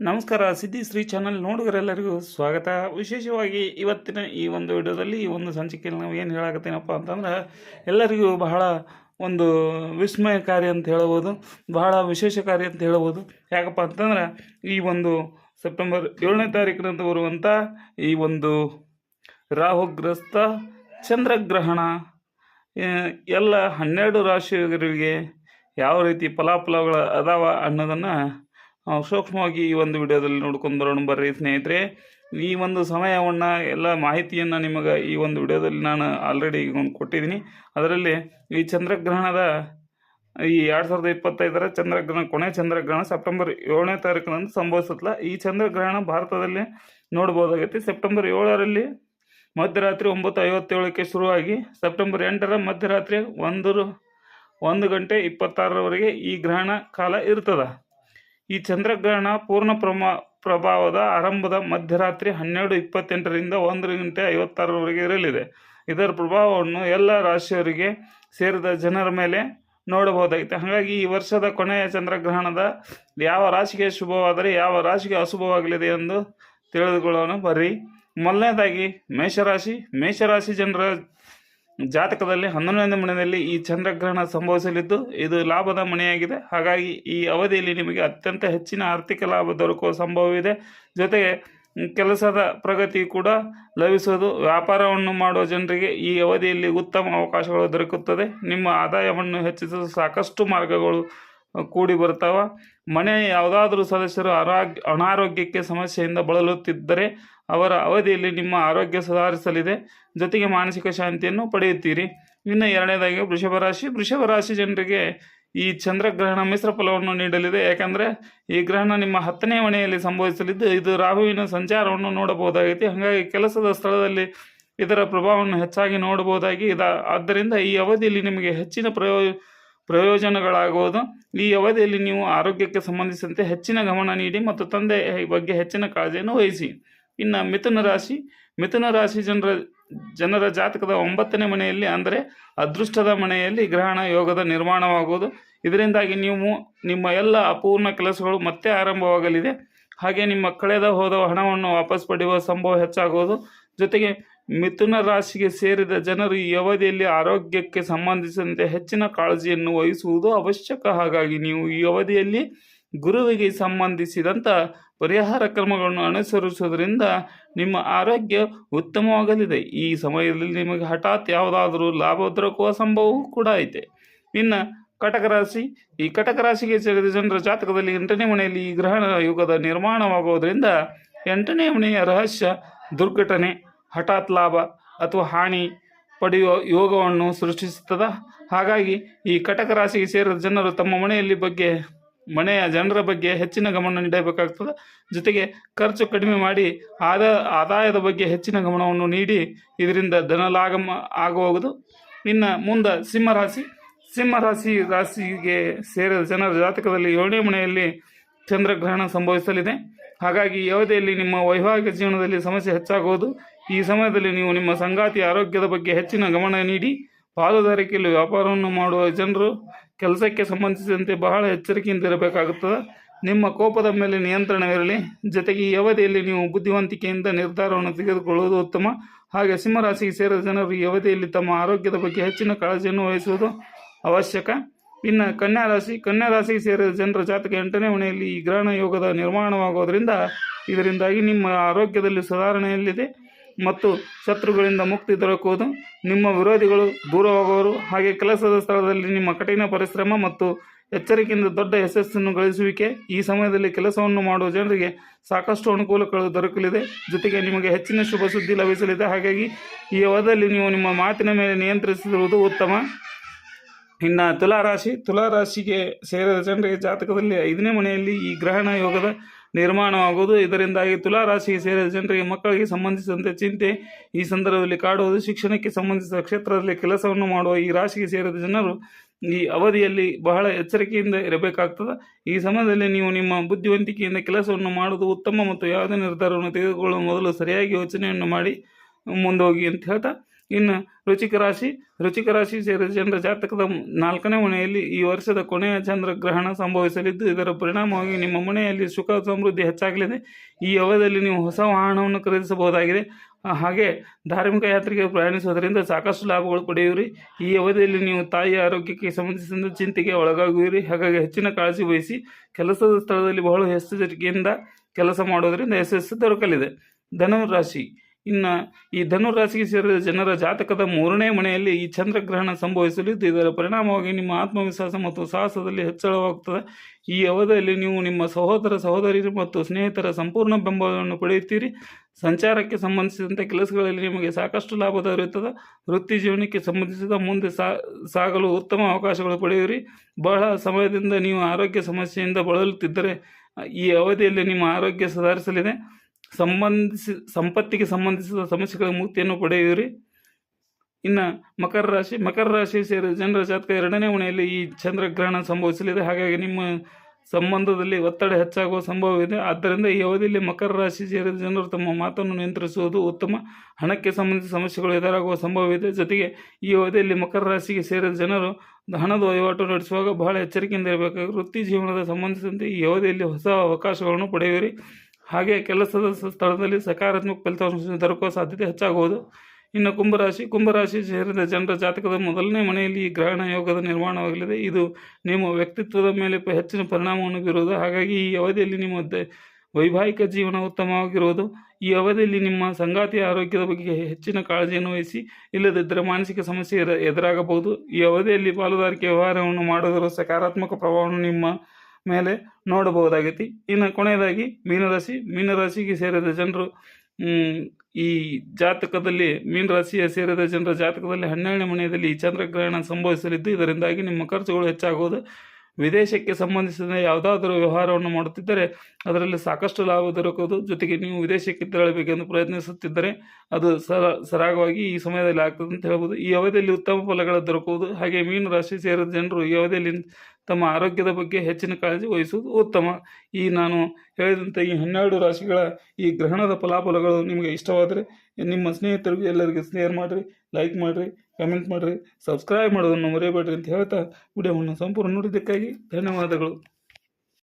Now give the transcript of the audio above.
ನಮಸ್ಕಾರ, ಸಿದ್ಧಿ ಶ್ರೀ ಚಾನಲ್ ನೋಡುಗರೆಲ್ಲರಿಗೂ ಸ್ವಾಗತ. ವಿಶೇಷವಾಗಿ ಇವತ್ತಿನ ಈ ಒಂದು ವಿಡಿಯೋದಲ್ಲಿ ಈ ಒಂದು ಸಂಚಿಕೆಯಲ್ಲಿ ನಾವು ಏನು ಹೇಳಕತ್ತೀನಪ್ಪ ಅಂತಂದ್ರೆ, ಎಲ್ಲರಿಗೂ ಬಹಳ ಒಂದು ವಿಸ್ಮಯಕಾರಿ ಅಂತ ಹೇಳ್ಬೋದು, ಬಹಳ ವಿಶೇಷಕಾರಿ ಅಂತ ಹೇಳ್ಬೋದು. ಯಾಕಪ್ಪ ಅಂತಂದ್ರೆ, ಈ ಒಂದು ಸೆಪ್ಟೆಂಬರ್ ಏಳನೇ ತಾರೀಕಿನಂದು ಬರುವಂಥ ಈ ಒಂದು ರಾಹುಗ್ರಸ್ತ ಚಂದ್ರಗ್ರಹಣ ಎಲ್ಲ ಹನ್ನೆರಡು ರಾಶಿಗರಿಗೆ ಯಾವ ರೀತಿ ಫಲಾಫಲಗಳು ಅದಾವ ಅನ್ನೋದನ್ನು ಸೂಕ್ಷ್ಮವಾಗಿ ಈ ಒಂದು ವಿಡಿಯೋದಲ್ಲಿ ನೋಡ್ಕೊಂಡು ಬರೋಣ ಬರ್ರಿ ಸ್ನೇಹಿತರೆ. ಈ ಒಂದು ಸಮಯವನ್ನು, ಎಲ್ಲ ಮಾಹಿತಿಯನ್ನು ನಿಮಗೆ ಈ ಒಂದು ವಿಡಿಯೋದಲ್ಲಿ ನಾನು ಆಲ್ರೆಡಿ ಕೊಟ್ಟಿದ್ದೀನಿ. ಅದರಲ್ಲಿ ಈ ಚಂದ್ರಗ್ರಹಣದ ಈ ಎರಡು ಸಾವಿರದ ಇಪ್ಪತ್ತೈದರ ಚಂದ್ರಗ್ರಹಣ, ಕೊನೆ ಚಂದ್ರಗ್ರಹಣ ಸೆಪ್ಟೆಂಬರ್ ಏಳನೇ ತಾರೀಕಿನಂದು ಸಂಭವಿಸುತ್ತಲ್ಲ. ಈ ಚಂದ್ರಗ್ರಹಣ ಭಾರತದಲ್ಲಿ ನೋಡ್ಬೋದಾಗೈತಿ. ಸೆಪ್ಟೆಂಬರ್ ಏಳರಲ್ಲಿ ಮಧ್ಯರಾತ್ರಿ ಒಂಬತ್ತು ಐವತ್ತೇಳಕ್ಕೆ ಶುರುವಾಗಿ ಸೆಪ್ಟೆಂಬರ್ ಎಂಟರ ಮಧ್ಯರಾತ್ರಿ ಒಂದು ಒಂದು ಗಂಟೆ ಇಪ್ಪತ್ತಾರರವರೆಗೆ ಈ ಗ್ರಹಣ ಕಾಲ ಇರ್ತದೆ. ಈ ಚಂದ್ರಗ್ರಹಣ ಪೂರ್ಣ ಪ್ರಮಾ, ಪ್ರಭಾವದ ಆರಂಭದ ಮಧ್ಯರಾತ್ರಿ ಹನ್ನೆರಡು ಇಪ್ಪತ್ತೆಂಟರಿಂದ ಒಂದು ಗಂಟೆ ಐವತ್ತಾರರವರೆಗೆ ಇರಲಿದೆ. ಇದರ ಪ್ರಭಾವವನ್ನು ಎಲ್ಲ ರಾಶಿಯವರಿಗೆ ಸೇರಿದ ಜನರ ಮೇಲೆ ನೋಡಬಹುದಾಗಿತ್ತು. ಹಾಗಾಗಿ ಈ ವರ್ಷದ ಕೊನೆಯ ಚಂದ್ರಗ್ರಹಣದ ಯಾವ ರಾಶಿಗೆ ಶುಭವಾದರೆ ಯಾವ ರಾಶಿಗೆ ಅಶುಭವಾಗಲಿದೆ ಎಂದು ತಿಳಿದುಕೊಳ್ಳೋಣ. ಬರ್ರಿ ಮೊದಲನೇದಾಗಿ ಮೇಷರಾಶಿ. ಮೇಷರಾಶಿ ಜನರ ಜಾತಕದಲ್ಲಿ ಹನ್ನೊಂದನೇ ಮನೆಯಲ್ಲಿ ಈ ಚಂದ್ರಗ್ರಹಣ ಸಂಭವಿಸಲಿದ್ದು, ಇದು ಲಾಭದ ಮನೆಯಾಗಿದೆ. ಹಾಗಾಗಿ ಈ ಅವಧಿಯಲ್ಲಿ ನಿಮಗೆ ಅತ್ಯಂತ ಹೆಚ್ಚಿನ ಆರ್ಥಿಕ ಲಾಭ ದೊರಕುವ ಸಂಭವವಿದೆ. ಜೊತೆಗೆ, ಕೆಲಸದ ಪ್ರಗತಿ ಕೂಡ ಲಭಿಸೋದು ವ್ಯಾಪಾರವನ್ನು ಮಾಡುವ ಜನರಿಗೆ ಈ ಅವಧಿಯಲ್ಲಿ ಉತ್ತಮ ಅವಕಾಶಗಳು ದೊರಕುತ್ತದೆ. ನಿಮ್ಮ ಆದಾಯವನ್ನು ಹೆಚ್ಚಿಸಲು ಸಾಕಷ್ಟು ಮಾರ್ಗಗಳು ಕೂಡಿ ಬರ್ತಾವ ಮನೆ ಯಾವುದಾದರೂ ಸದಸ್ಯರು ಆರೋಗ್ಯ ಅನಾರೋಗ್ಯಕ್ಕೆ ಸಮಸ್ಯೆಯಿಂದ ಬಳಲುತ್ತಿದ್ದರೆ ಅವರ ಅವಧಿಯಲ್ಲಿ ನಿಮ್ಮ ಆರೋಗ್ಯ ಸುಧಾರಿಸಲಿದೆ. ಜೊತೆಗೆ ಮಾನಸಿಕ ಶಾಂತಿಯನ್ನು ಪಡೆಯುತ್ತೀರಿ. ಇನ್ನು ಎರಡನೇದಾಗಿ ವೃಷಭ ರಾಶಿ ವೃಷಭ ರಾಶಿ ಜನರಿಗೆ ಈ ಚಂದ್ರಗ್ರಹಣ ಮಿಶ್ರ ಫಲವನ್ನು ನೀಡಲಿದೆ. ಯಾಕಂದರೆ ಈ ಗ್ರಹಣ ನಿಮ್ಮ ಹತ್ತನೇ ಮನೆಯಲ್ಲಿ ಸಂಭವಿಸಲಿದ್ದು, ಇದು ರಾಹುವಿನ ಸಂಚಾರವನ್ನು ನೋಡಬಹುದಾಗಿದೆ. ಹಾಗಾಗಿ ಕೆಲಸದ ಸ್ಥಳದಲ್ಲಿ ಇದರ ಪ್ರಭಾವವನ್ನು ಹೆಚ್ಚಾಗಿ ನೋಡಬಹುದಾಗಿ ಇದ ಆದ್ದರಿಂದ ಈ ಅವಧಿಯಲ್ಲಿ ನಿಮಗೆ ಹೆಚ್ಚಿನ ಪ್ರಯೋ ಪ್ರಯೋಜನಗಳಾಗುವುದು ಈ ಅವಧಿಯಲ್ಲಿ ನೀವು ಆರೋಗ್ಯಕ್ಕೆ ಸಂಬಂಧಿಸಿದಂತೆ ಹೆಚ್ಚಿನ ಗಮನ ನೀಡಿ ಮತ್ತು ತಂದೆ ಬಗ್ಗೆ ಹೆಚ್ಚಿನ ಕಾಳಜಿಯನ್ನು ವಹಿಸಿ. ಇನ್ನು ಮಿಥುನ ರಾಶಿ. ಮಿಥುನ ರಾಶಿ ಜನರ ಜನರ ಜಾತಕದ ಒಂಬತ್ತನೇ ಮನೆಯಲ್ಲಿ ಅಂದರೆ ಅದೃಷ್ಟದ ಮನೆಯಲ್ಲಿ ಗ್ರಹಣ ಯೋಗದ ನಿರ್ಮಾಣವಾಗುವುದು. ಇದರಿಂದಾಗಿ ನೀವು, ನಿಮ್ಮ ಎಲ್ಲ ಅಪೂರ್ಣ ಕೆಲಸಗಳು ಮತ್ತೆ ಆರಂಭವಾಗಲಿದೆ. ಹಾಗೆ ನಿಮ್ಮ ಕಳೆದ ಹೋದ ಹಣವನ್ನು ವಾಪಸ್ ಪಡೆಯುವ ಸಂಭವ ಹೆಚ್ಚಾಗುವುದು. ಜೊತೆಗೆ ಮಿಥುನ ರಾಶಿಗೆ ಸೇರಿದ ಜನರು ಈ ಅವಧಿಯಲ್ಲಿ ಆರೋಗ್ಯಕ್ಕೆ ಸಂಬಂಧಿಸಿದಂತೆ ಹೆಚ್ಚಿನ ಕಾಳಜಿಯನ್ನು ವಹಿಸುವುದು ಅವಶ್ಯಕ. ಹಾಗಾಗಿ ನೀವು ಈ ಅವಧಿಯಲ್ಲಿ ಗುರುವಿಗೆ ಸಂಬಂಧಿಸಿದಂಥ ಪರಿಹಾರ ಕ್ರಮಗಳನ್ನು ಅನುಸರಿಸುವುದರಿಂದ ನಿಮ್ಮ ಆರೋಗ್ಯ ಉತ್ತಮವಾಗಲಿದೆ. ಈ ಸಮಯದಲ್ಲಿ ನಿಮಗೆ ಹಠಾತ್ ಯಾವುದಾದರೂ ಲಾಭ ದೊರಕುವ ಸಂಭವವೂ ಕೂಡ ಐತೆ. ಇನ್ನು ಕಟಕ ರಾಶಿ, ಈ ಕಟಕ ರಾಶಿಗೆ ಸೇರಿದ ಜನರ ಜಾತಕದಲ್ಲಿ ಎಂಟನೇ ಮನೆಯಲ್ಲಿ ಈ ಗ್ರಹಣ ಯುಗದ ನಿರ್ಮಾಣವಾಗುವುದರಿಂದ ಎಂಟನೇ ಮನೆಯ ರಹಸ್ಯ ದುರ್ಘಟನೆ. ಹಠಾತ್ ಲಾಭ ಅಥವಾ ಹಾನಿ ಪಡೆಯುವ ಯೋಗವನ್ನು ಸೃಷ್ಟಿಸುತ್ತದೆ? ಹಾಗಾಗಿ ಈ ಕಟಕ ರಾಶಿಗೆ ಸೇರಿದ ಜನರು ತಮ್ಮ ಮನೆಯಲ್ಲಿ ಬಗ್ಗೆ, ಮನೆಯ ಜನರ ಬಗ್ಗೆ ಹೆಚ್ಚಿನ ಗಮನ ನೀಡಬೇಕಾಗ್ತದೆ. ಜೊತೆಗೆ ಖರ್ಚು ಕಡಿಮೆ ಮಾಡಿ ಆದ, ಆದಾಯದ ಬಗ್ಗೆ ಹೆಚ್ಚಿನ ಗಮನವನ್ನು ನೀಡಿ ಇದರಿಂದ ಧನಲಾಗಮ ಆಗುವುದು ಇನ್ನು ಮುಂದೆ ಸಿಂಹರಾಶಿ ಸಿಂಹರಾಶಿ ರಾಶಿಗೆ ಸೇರಿದ ಜನರ ಜಾತಕದಲ್ಲಿ ಏಳನೇ ಮನೆಯಲ್ಲಿ ಚಂದ್ರಗ್ರಹಣ ಸಂಭವಿಸಲಿದೆ. ಹಾಗಾಗಿ ಯಾವುದೇ ನಿಮ್ಮ ವೈವಾಹಿಕ ಜೀವನದಲ್ಲಿ ಸಮಸ್ಯೆ ಹೆಚ್ಚಾಗುವುದು. ಈ ಸಮಯದಲ್ಲಿ ನೀವು ನಿಮ್ಮ ಸಂಗಾತಿ ಆರೋಗ್ಯದ ಬಗ್ಗೆ ಹೆಚ್ಚಿನ ಗಮನ ನೀಡಿ, ಪಾಲುದಾರಿಕೆಯಲ್ಲಿ ವ್ಯಾಪಾರವನ್ನು ಮಾಡುವ ಜನರು ಕೆಲಸಕ್ಕೆ ಸಂಬಂಧಿಸಿದಂತೆ ಬಹಳ ಎಚ್ಚರಿಕೆಯಿಂದ ಇರಬೇಕಾಗುತ್ತದೆ. ನಿಮ್ಮ ಕೋಪದ ಮೇಲೆ ನಿಯಂತ್ರಣವಿರಲಿ. ಜೊತೆಗೆ ಈ ಅವಧಿಯಲ್ಲಿ ನೀವು ಬುದ್ಧಿವಂತಿಕೆಯಿಂದ ನಿರ್ಧಾರವನ್ನು ತೆಗೆದುಕೊಳ್ಳುವುದು ಉತ್ತಮ. ಹಾಗೆ ಸಿಂಹರಾಶಿಗೆ ಸೇರಿದ ಜನರು ಈ ಅವಧಿಯಲ್ಲಿ ತಮ್ಮ ಆರೋಗ್ಯದ ಬಗ್ಗೆ ಹೆಚ್ಚಿನ ಕಾಳಜಿಯನ್ನು ವಹಿಸುವುದು ಅವಶ್ಯಕ. ಇನ್ನು ಕನ್ಯಾ ರಾಶಿ, ಕನ್ಯಾ ರಾಶಿಗೆ ಸೇರಿದ ಜನರ ಜಾತಕ ಎಂಟನೇ ಮನೆಯಲ್ಲಿ ಈ ಗ್ರಹಣ ಯೋಗದ ನಿರ್ಮಾಣವಾಗೋದರಿಂದ ಇದರಿಂದಾಗಿ ನಿಮ್ಮ ಆರೋಗ್ಯದಲ್ಲಿ ಸುಧಾರಣೆಯಲ್ಲಿದೆ. ಮತ್ತು ಶತ್ರುಗಳಿಂದ ಮುಕ್ತಿ ದೊರಕುವುದು. ನಿಮ್ಮ ವಿರೋಧಿಗಳು ದೂರವಾಗುವರು. ಹಾಗೆ ಕೆಲಸದ ಸ್ಥಳದಲ್ಲಿ ನಿಮ್ಮ ಕಠಿಣ ಪರಿಶ್ರಮ ಮತ್ತು ಎಚ್ಚರಿಕೆಯಿಂದ ದೊಡ್ಡ ಯಶಸ್ಸನ್ನು ಗಳಿಸುವಿಕೆ. ಈ ಸಮಯದಲ್ಲಿ ಕೆಲಸವನ್ನು ಮಾಡುವ ಜನರಿಗೆ ಸಾಕಷ್ಟು ಅನುಕೂಲಗಳು ದೊರಕಲಿದೆ. ಜೊತೆಗೆ ನಿಮಗೆ ಹೆಚ್ಚಿನ ಶುಭ ಸುದ್ದಿ ಲಭಿಸಲಿದೆ. ಹಾಗಾಗಿ ಈ ಅವಧಿಯಲ್ಲಿ ನೀವು ನಿಮ್ಮ ಮಾತಿನ ಮೇಲೆ ನಿಯಂತ್ರಿಸಿರುವುದು ಉತ್ತಮ. ಇನ್ನು ತುಲಾರಾಶಿ. ತುಲಾರಾಶಿಗೆ ಸೇರಿದ ಜನರಿಗೆ ಜಾತಕದಲ್ಲಿ ಐದನೇ ಮನೆಯಲ್ಲಿ ಈ ಗ್ರಹಣ ಯೋಗದ ನಿರ್ಮಾಣವಾಗುವುದು. ಇದರಿಂದಾಗಿ ತುಲಾರಾಶಿಗೆ ಸೇರಿದ ಜನರಿಗೆ ಮಕ್ಕಳಿಗೆ ಸಂಬಂಧಿಸಿದಂತೆ ಚಿಂತೆ ಈ ಸಂದರ್ಭದಲ್ಲಿ ಕಾಡುವುದು. ಶಿಕ್ಷಣಕ್ಕೆ ಸಂಬಂಧಿಸಿದ ಕ್ಷೇತ್ರದಲ್ಲಿ ಕೆಲಸವನ್ನು ಮಾಡುವ ಈ ರಾಶಿಗೆ ಸೇರಿದ ಜನರು ಈ ಅವಧಿಯಲ್ಲಿ ಬಹಳ ಎಚ್ಚರಿಕೆಯಿಂದ ಇರಬೇಕಾಗ್ತದೆ. ಈ ಸಮಯದಲ್ಲಿ ನೀವು ನಿಮ್ಮ ಬುದ್ಧಿವಂತಿಕೆಯಿಂದ ಕೆಲಸವನ್ನು ಮಾಡುವುದು ಉತ್ತಮ ಮತ್ತು ಯಾವುದೇ ನಿರ್ಧಾರವನ್ನು ತೆಗೆದುಕೊಳ್ಳುವ ಮೊದಲು ಸರಿಯಾಗಿ ಯೋಚನೆಯನ್ನು ಮಾಡಿ ಮುಂದೋಗಿ ಅಂತ ಹೇಳ್ತಾ ಇನ್ನು ರುಚಿಕ ರಾಶಿ ರುಚಿಕ ರಾಶಿ ಸೇರಿದ ಚಂದ್ರ ಜಾತಕದ ನಾಲ್ಕನೇ ಮನೆಯಲ್ಲಿ ಈ ವರ್ಷದ ಕೊನೆಯ ಚಂದ್ರಗ್ರಹಣ ಸಂಭವಿಸಲಿದ್ದು, ಇದರ ಪರಿಣಾಮವಾಗಿ ನಿಮ್ಮ ಮನೆಯಲ್ಲಿ ಸುಖ ಸಮೃದ್ಧಿ ಹೆಚ್ಚಾಗಲಿದೆ. ಈ ಅವಧಿಯಲ್ಲಿ ನೀವು ಹೊಸ ವಾಹನವನ್ನು ಖರೀದಿಸಬಹುದಾಗಿದೆ. ಹಾಗೆ ಧಾರ್ಮಿಕ ಯಾತ್ರೆಗೆ ಪ್ರಯಾಣಿಸುವುದರಿಂದ ಸಾಕಷ್ಟು ಲಾಭಗಳು ಪಡೆಯುವಿರಿ. ಈ ಅವಧಿಯಲ್ಲಿ ನೀವು ತಾಯಿಯ ಆರೋಗ್ಯಕ್ಕೆ ಸಂಬಂಧಿಸಿದ ಚಿಂತೆಗೆ ಒಳಗಾಗುವಿರಿ. ಹಾಗಾಗಿ ಹೆಚ್ಚಿನ ಕಾಳಜಿ ವಹಿಸಿ ಕೆಲಸದ ಸ್ಥಳದಲ್ಲಿ ಬಹಳ ಎಚ್ಚರಿಕೆಯಿಂದ ಕೆಲಸ ಮಾಡೋದರಿಂದ ಯಶಸ್ಸು ದೊರಕಲಿದೆ. ಧನುರಾಶಿ. ಇನ್ನು ಈ ಧನುರಾಶಿಗೆ ಸೇರಿದ ಜನರ ಜಾತಕದ ಮೂರನೇ ಮನೆಯಲ್ಲಿ ಈ ಚಂದ್ರಗ್ರಹಣ ಸಂಭವಿಸಲಿದ್ದು, ಇದರ ಪರಿಣಾಮವಾಗಿ ನಿಮ್ಮ ಆತ್ಮವಿಶ್ವಾಸ ಮತ್ತು ಸಾಹಸದಲ್ಲಿ ಹೆಚ್ಚಳವಾಗುತ್ತದೆ. ಈ ಅವಧಿಯಲ್ಲಿ ನೀವು ನಿಮ್ಮ ಸಹೋದರ ಸಹೋದರಿಯರು ಮತ್ತು ಸ್ನೇಹಿತರ ಸಂಪೂರ್ಣ ಬೆಂಬಲವನ್ನು ಪಡೆಯುತ್ತೀರಿ. ಸಂಚಾರಕ್ಕೆ ಸಂಬಂಧಿಸಿದಂತೆ ಕೆಲಸಗಳಲ್ಲಿ ನಿಮಗೆ ಸಾಕಷ್ಟು ಲಾಭ ದೊರೆಯುತ್ತದೆ. ವೃತ್ತಿ ಜೀವನಕ್ಕೆ ಸಂಬಂಧಿಸಿದ ಮುಂದೆ ಸಾಗಲು ಉತ್ತಮ ಅವಕಾಶಗಳು ಪಡೆಯುವಿರಿ. ಬಹಳ ಸಮಯದಿಂದ ನೀವು ಆರೋಗ್ಯ ಸಮಸ್ಯೆಯಿಂದ ಬಳಲುತ್ತಿದ್ದರೆ, ಈ ಅವಧಿಯಲ್ಲಿ ನಿಮ್ಮ ಆರೋಗ್ಯ ಸುಧಾರಿಸಲಿದೆ. ಸಂಬಂಧಿಸಿ, ಸಂಪತ್ತಿಗೆ ಸಂಬಂಧಿಸಿದ ಸಮಸ್ಯೆಗಳ ಮುಕ್ತಿಯನ್ನು ಪಡೆಯುವಿರಿ ಇನ್ನು ಮಕರ ರಾಶಿ ಮಕರ ರಾಶಿ ಸೇರಿದ ಜನರ ಜಾತಕ ಎರಡನೇ ಮನೆಯಲ್ಲಿ ಈ ಚಂದ್ರಗ್ರಹಣ ಸಂಭವಿಸಲಿದೆ. ಹಾಗಾಗಿ ನಿಮ್ಮ ಸಂಬಂಧದಲ್ಲಿ ಒತ್ತಡ ಹೆಚ್ಚಾಗುವ ಸಂಭವವಿದೆ. ಆದ್ದರಿಂದ ಈ ಅವಧಿಯಲ್ಲಿ ಮಕರ ರಾಶಿ ಸೇರಿದ ಜನರು ತಮ್ಮ ಮಾತನ್ನು ನಿಯಂತ್ರಿಸುವುದು ಉತ್ತಮ. ಹಣಕ್ಕೆ ಸಂಬಂಧಿಸಿದ ಸಮಸ್ಯೆಗಳು ಎದುರಾಗುವ ಸಂಭವವಿದೆ. ಜೊತೆಗೆ ಈ ಅವಧಿಯಲ್ಲಿ ಮಕರ ರಾಶಿಗೆ ಸೇರಿದ ಜನರು ಹಣದ ವಹಿವಾಟು ನಡೆಸುವಾಗ ಬಹಳ ಎಚ್ಚರಿಕೆಯಿಂದ ಇರಬೇಕಾಗಿ ವೃತ್ತಿ ಜೀವನದ ಸಂಬಂಧಿಸಿದಂತೆ ಈ ಅವಧಿಯಲ್ಲಿ ಹೊಸ ಅವಕಾಶಗಳನ್ನು ಪಡೆಯುವಿರಿ ಹಾಗೆ ಕೆಲಸದ ಸ್ಥಳದಲ್ಲಿ ಸಕಾರಾತ್ಮಕ ಫಲಿತಾಂಶ ದೊರಕುವ ಸಾಧ್ಯತೆ ಹೆಚ್ಚಾಗುವುದು. ಇನ್ನು ಕುಂಭರಾಶಿ ಕುಂಭರಾಶಿ ಸೇರಿದ ಜನರ ಜಾತಕದ ಮೊದಲನೇ ಮನೆಯಲ್ಲಿ ಈ ಗ್ರಹಣ ಯೋಗದ ನಿರ್ಮಾಣವಾಗಲಿದೆ. ಇದು ನಿಮ್ಮ ವ್ಯಕ್ತಿತ್ವದ ಮೇಲೆ ಹೆಚ್ಚಿನ ಪರಿಣಾಮವನ್ನು ಬೀರುವುದು. ಹಾಗಾಗಿ ಈ ಅವಧಿಯಲ್ಲಿ ನಿಮ್ಮ ವೈವಾಹಿಕ ಜೀವನ ಉತ್ತಮವಾಗಿರುವುದು. ಈ ಅವಧಿಯಲ್ಲಿ ನಿಮ್ಮ ಸಂಗಾತಿಯ ಆರೋಗ್ಯದ ಬಗ್ಗೆ ಹೆಚ್ಚಿನ ಕಾಳಜಿಯನ್ನು ವಹಿಸಿ, ಇಲ್ಲದಿದ್ದರೆ ಮಾನಸಿಕ ಸಮಸ್ಯೆ ಎದ- ಎದುರಾಗಬಹುದು. ಈ ಅವಧಿಯಲ್ಲಿ ಪಾಲುದಾರಿಕೆ ವ್ಯವಹಾರವನ್ನು ಮಾಡುವುದರ ಸಕಾರಾತ್ಮಕ ಪ್ರಭಾವವನ್ನು ನಿಮ್ಮ ಮೇಲೆ ನೋಡಬಹುದಾಗೈತಿ. ಇನ್ನು ಕೊನೆಯದಾಗಿ ಮೀನರಾಶಿ. ಮೀನರಾಶಿಗೆ ಸೇರಿದ ಜನರು ಈ ಜಾತಕದಲ್ಲಿ, ಮೀನರಾಶಿಯ ಸೇರಿದ ಜನರ ಜಾತಕದಲ್ಲಿ ಹನ್ನೆರಡನೇ ಮನೆಯಲ್ಲಿ ಈ ಚಂದ್ರಗ್ರಹಣ ಸಂಭವಿಸಲಿದ್ದು, ಇದರಿಂದಾಗಿ ನಿಮ್ಮ ಖರ್ಚುಗಳು ಹೆಚ್ಚಾಗುವುದು. ವಿದೇಶಕ್ಕೆ ಸಂಬಂಧಿಸಿದ ಯಾವುದಾದರೂ ವ್ಯವಹಾರವನ್ನು ಮಾಡುತ್ತಿದ್ದರೆ, ಅದರಲ್ಲಿ ಸಾಕಷ್ಟು ಲಾಭ ದೊರಕುವುದು. ಜೊತೆಗೆ ನೀವು ವಿದೇಶಕ್ಕೆ ತೆರಳಬೇಕೆಂದು ಪ್ರಯತ್ನಿಸುತ್ತಿದ್ದರೆ, ಅದು ಸರ, ಸರಾಗವಾಗಿ ಈ ಸಮಯದಲ್ಲಿ ಆಗ್ತದೆ ಅಂತ ಹೇಳ್ಬೋದು. ಈ ಅವಧಿಯಲ್ಲಿ ಉತ್ತಮ ಫಲಗಳು ದೊರಕುವುದು. ಹಾಗೆ ಮೀನು ರಾಶಿ ಸೇರಿದ ಜನರು ಈ ಅವಧಿಯಲ್ಲಿ ತಮ್ಮ ಆರೋಗ್ಯದ ಬಗ್ಗೆ ಹೆಚ್ಚಿನ ಕಾಳಜಿ ವಹಿಸುವುದು ಉತ್ತಮ. ಈ ನಾನು ಹೇಳಿದಂಥ ಈ ಹನ್ನೆರಡು ರಾಶಿಗಳ ಈ ಗ್ರಹಣದ ಫಲಾಫಲಗಳು ನಿಮಗೆ ಇಷ್ಟವಾದರೆ ನಿಮ್ಮ ಸ್ನೇಹಿತರಿಗೂ ಎಲ್ಲರಿಗೂ ಶೇರ್ ಮಾಡಿರಿ, ಲೈಕ್ ಮಾಡಿರಿ, ಕಮೆಂಟ್ ಮಾಡಿರಿ, ಸಬ್ಸ್ಕ್ರೈಬ್ ಮಾಡೋದನ್ನು ಮರೆಯಬೇಡ್ರಿ ಅಂತ ಹೇಳ್ತಾ ವಿಡಿಯೋವನ್ನು ಸಂಪೂರ್ಣ ನೋಡಿದ್ದಕ್ಕಾಗಿ ಧನ್ಯವಾದಗಳು.